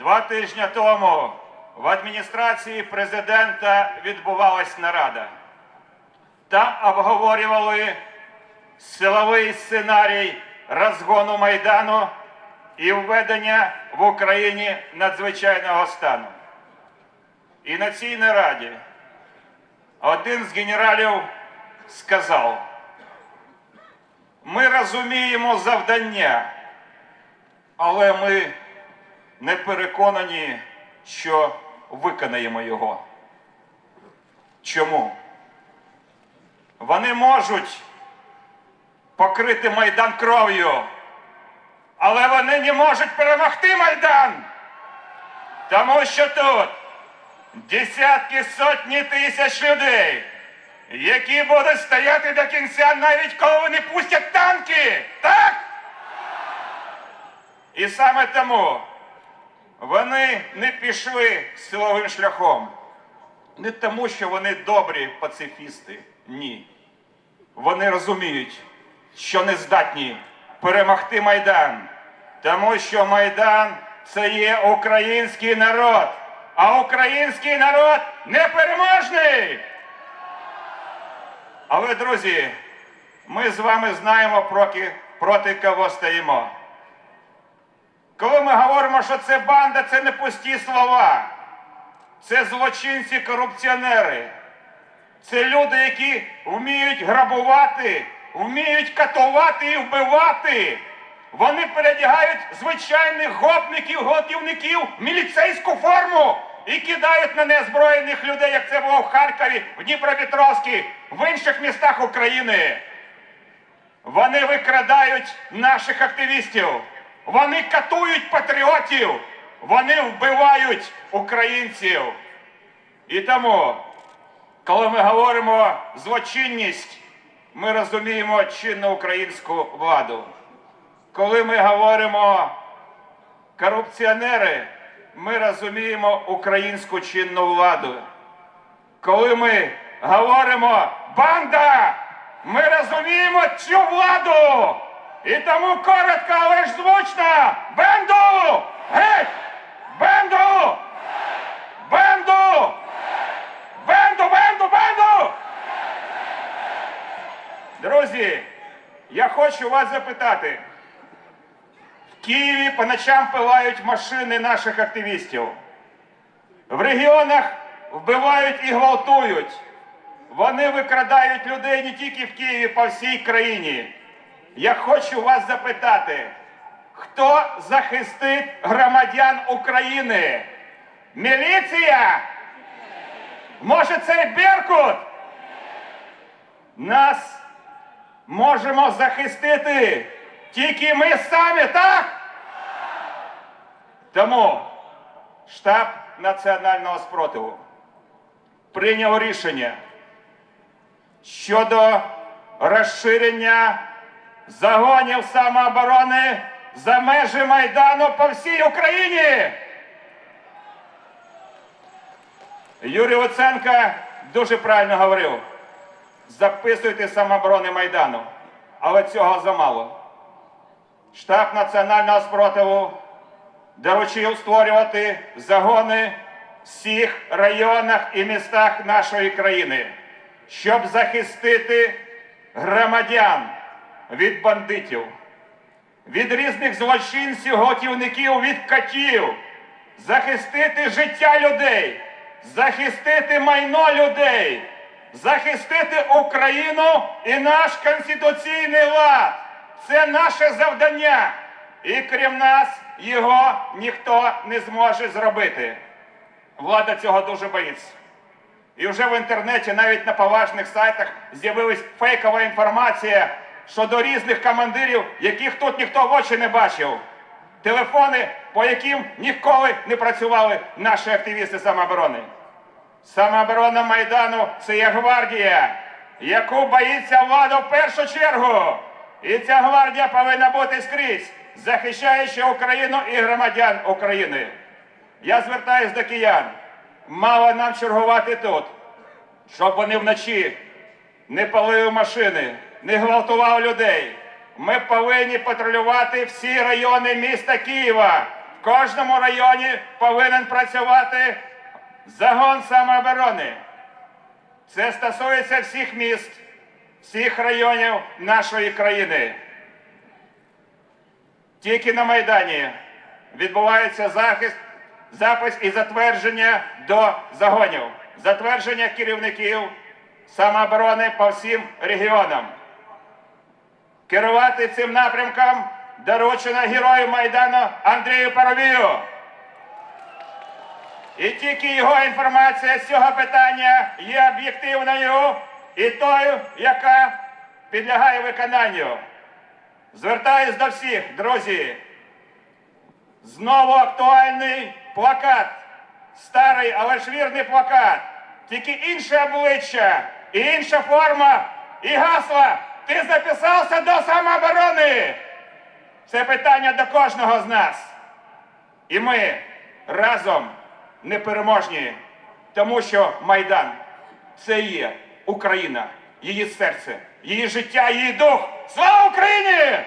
Два тижні тому в адміністрації президента відбувалась нарада. Там обговорювали силовий сценарій розгону Майдану і введення в Україні надзвичайного стану. І на цій нараді один з генералів сказав, ми розуміємо завдання, але ми не переконані, що виконаємо його. Чому? Вони можуть покрити Майдан кров'ю, але вони не можуть перемогти Майдан. Тому що тут десятки сотні тисяч людей, які будуть стояти до кінця, навіть коли вони пустять танки. Так? І саме тому вони не пішли силовим шляхом. Не тому, що вони добрі пацифісти. Ні. Вони розуміють, що не здатні перемогти Майдан. Тому що Майдан це є український народ, а український народ непереможний. Але, друзі, ми з вами знаємо, проти, кого стоїмо. Коли ми говоримо, що це банда, це не пусті слова. Це злочинці, корупціонери. Це люди, які вміють грабувати, вміють катувати і вбивати. Вони передягають звичайних гопників, готівників міліцейську форму і кидають на неозброєних людей, як це було в Харкові, в Дніпропетровській, в інших містах України. Вони викрадають наших активістів. Вони катують патріотів. Вони вбивають українців. І тому, коли ми говоримо злочинність, ми розуміємо чинну українську владу. Коли ми говоримо корупціонери, ми розуміємо українську чинну владу. Коли ми говоримо банда, ми розуміємо цю владу. І тому коротко, але ж звучно. Бенду! Геть! Бенду! Бенду! Бенду, бенду, бенду! Друзі, я хочу вас запитати. В Києві по ночам пилають машини наших активістів. В регіонах вбивають і гвалтують. Вони викрадають людей не тільки в Києві, по всій країні. Я хочу вас запитати, хто захистить громадян України? Міліція? Може, це Беркут? Нас можемо захистити тільки ми самі, так? Тому штаб національного спротиву прийняв рішення щодо розширення загонів самооборони за межі Майдану по всій Україні. Юрій Луценко дуже правильно говорив. Записуйте самооборони Майдану, але цього замало. Штаб національного спротиву доручив створювати загони в всіх районах і містах нашої країни, щоб захистити громадян від бандитів, від різних злочинців, готівників, від катів, захистити життя людей, захистити майно людей, захистити Україну і наш конституційний лад. Це наше завдання. І крім нас, його ніхто не зможе зробити. Влада цього дуже боїться. І вже в інтернеті, навіть на поважних сайтах, з'явилась фейкова інформація щодо різних командирів, яких тут ніхто в очі не бачив. Телефони, по яким ніколи не працювали наші активісти самооборони. Самооборона Майдану це є гвардія, яку боїться влада в першу чергу. І ця гвардія повинна бути скрізь, захищаючи Україну і громадян України. Я звертаюсь до киян. Мало нам чергувати тут, щоб вони вночі не палили машини, не гвалтували людей. Ми повинні патрулювати всі райони міста Києва, В кожному районі повинен працювати загон самооборони. Це стосується всіх міст, всіх районів нашої країни. Тільки на Майдані відбувається захист, запис і затвердження до загонів, затвердження керівників самооборони по всім регіонам. Керувати цим напрямком доручено герою Майдану Андрію Паровію. І тільки його інформація з цього питання є об'єктивною і тою, яка підлягає виконанню. Звертаюсь до всіх, друзі. Знову актуальний плакат. Старий, але ж вірний плакат. Тільки інше обличчя інша форма і гасла. Ти записався до самооборони. Це питання до кожного з нас. І ми разом непереможні, тому що Майдан це є Україна, її серце, її життя, її дух. Слава Україні!